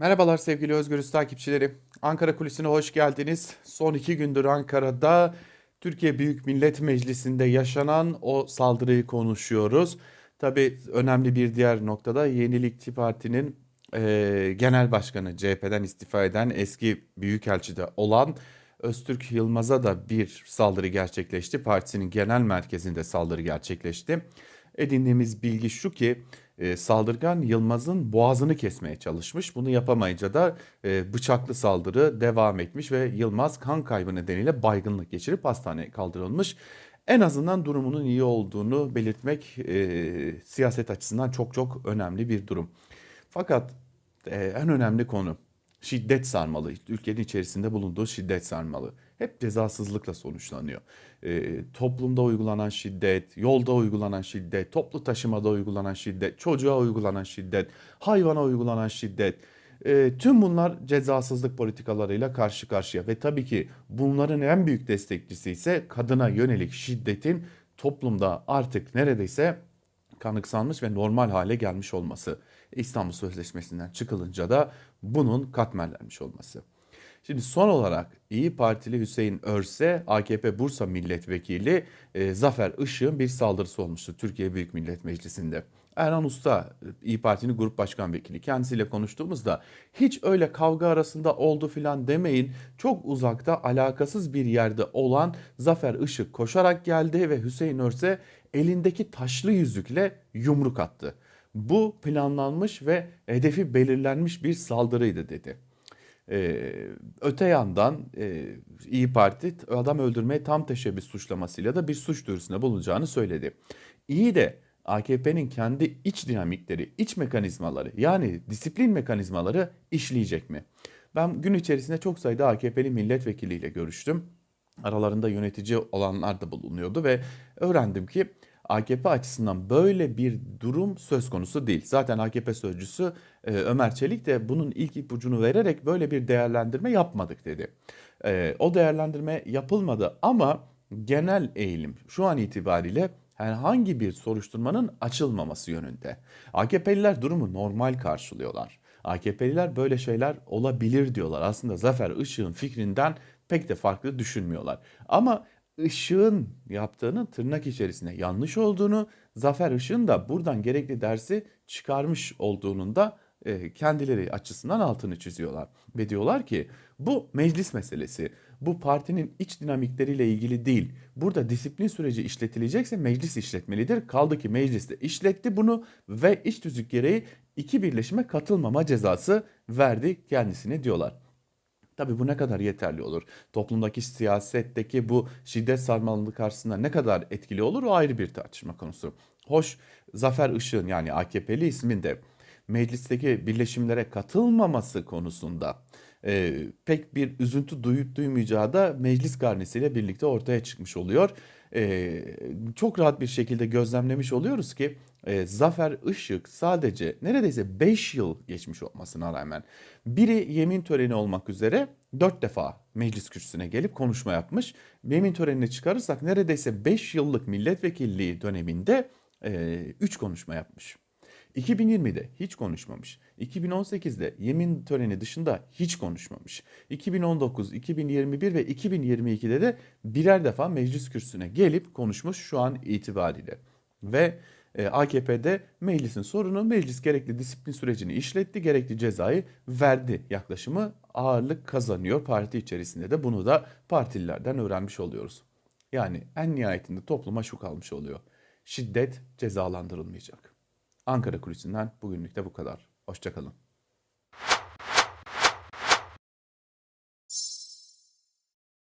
Merhabalar sevgili Özgürüz takipçileri. Ankara Kulisi'ne hoş geldiniz. Son iki gündür Ankara'da Türkiye Büyük Millet Meclisi'nde yaşanan o saldırıyı konuşuyoruz. Tabii önemli bir diğer noktada Yenilikçi Parti'nin eee, genel başkanı CHP'den istifa eden eski büyükelçi de olan Öztürk Yılmaz'a da bir saldırı gerçekleşti. Partisinin genel merkezinde saldırı gerçekleşti. Edindiğimiz bilgi şu ki e, saldırgan Yılmaz'ın boğazını kesmeye çalışmış. Bunu yapamayınca da e, bıçaklı saldırı devam etmiş ve Yılmaz kan kaybı nedeniyle baygınlık geçirip hastaneye kaldırılmış. En azından durumunun iyi olduğunu belirtmek e, siyaset açısından çok çok önemli bir durum. Fakat e, en önemli konu şiddet sarmalı. Ülkenin içerisinde bulunduğu şiddet sarmalı. Hep cezasızlıkla sonuçlanıyor. E, toplumda uygulanan şiddet, yolda uygulanan şiddet, toplu taşımada uygulanan şiddet, çocuğa uygulanan şiddet, hayvana uygulanan şiddet. E, tüm bunlar cezasızlık politikalarıyla karşı karşıya ve tabii ki bunların en büyük destekçisi ise kadına yönelik şiddetin toplumda artık neredeyse kanıksanmış ve normal hale gelmiş olması. İstanbul Sözleşmesi'nden çıkılınca da bunun katmerlenmiş olması. Şimdi son olarak İyi Partili Hüseyin Örse, AKP Bursa Milletvekili e, Zafer Işık'ın bir saldırısı olmuştu Türkiye Büyük Millet Meclisi'nde. Erhan Usta, İyi Parti'nin grup başkan vekili kendisiyle konuştuğumuzda hiç öyle kavga arasında oldu filan demeyin. Çok uzakta alakasız bir yerde olan Zafer Işık koşarak geldi ve Hüseyin Örse elindeki taşlı yüzükle yumruk attı. Bu planlanmış ve hedefi belirlenmiş bir saldırıydı dedi. Ee, öte yandan e, İyi Parti adam öldürmeye tam teşebbüs suçlamasıyla da bir suç duyurusunda bulunacağını söyledi. İyi de AKP'nin kendi iç dinamikleri, iç mekanizmaları yani disiplin mekanizmaları işleyecek mi? Ben gün içerisinde çok sayıda AKP'li milletvekiliyle görüştüm. Aralarında yönetici olanlar da bulunuyordu ve öğrendim ki AKP açısından böyle bir durum söz konusu değil. Zaten AKP sözcüsü e, Ömer Çelik de bunun ilk ipucunu vererek böyle bir değerlendirme yapmadık dedi. E, o değerlendirme yapılmadı ama genel eğilim şu an itibariyle herhangi bir soruşturmanın açılmaması yönünde. AKP'liler durumu normal karşılıyorlar. AKP'liler böyle şeyler olabilir diyorlar. Aslında Zafer Işık'ın fikrinden pek de farklı düşünmüyorlar. Ama Işık'ın yaptığının tırnak içerisinde yanlış olduğunu, Zafer Işık'ın da buradan gerekli dersi çıkarmış olduğunun da e, kendileri açısından altını çiziyorlar. Ve diyorlar ki bu meclis meselesi. Bu partinin iç dinamikleriyle ilgili değil. Burada disiplin süreci işletilecekse meclis işletmelidir. Kaldı ki mecliste işletti bunu ve iç tüzük gereği iki birleşime katılmama cezası verdi kendisine diyorlar. Tabii bu ne kadar yeterli olur? Toplumdaki siyasetteki bu şiddet sarmalılığı karşısında ne kadar etkili olur o ayrı bir tartışma konusu. Hoş Zafer Işık'ın yani AKP'li isminde meclisteki birleşimlere katılmaması konusunda e, pek bir üzüntü duyup duymayacağı da meclis karnesiyle birlikte ortaya çıkmış oluyor. E, çok rahat bir şekilde gözlemlemiş oluyoruz ki e, Zafer Işık sadece neredeyse 5 yıl geçmiş olmasına rağmen biri yemin töreni olmak üzere 4 defa meclis kürsüsüne gelip konuşma yapmış. Yemin törenini çıkarırsak neredeyse 5 yıllık milletvekilliği döneminde 3 konuşma yapmış. 2020'de hiç konuşmamış. 2018'de yemin töreni dışında hiç konuşmamış. 2019, 2021 ve 2022'de de birer defa meclis kürsüsüne gelip konuşmuş şu an itibariyle. Ve e, AKP'de meclisin sorunu meclis gerekli disiplin sürecini işletti, gerekli cezayı verdi yaklaşımı ağırlık kazanıyor parti içerisinde de bunu da partililerden öğrenmiş oluyoruz. Yani en nihayetinde topluma şu kalmış oluyor. Şiddet cezalandırılmayacak. Ankara Kulisi'nden bugünlük de bu kadar. Hoşçakalın.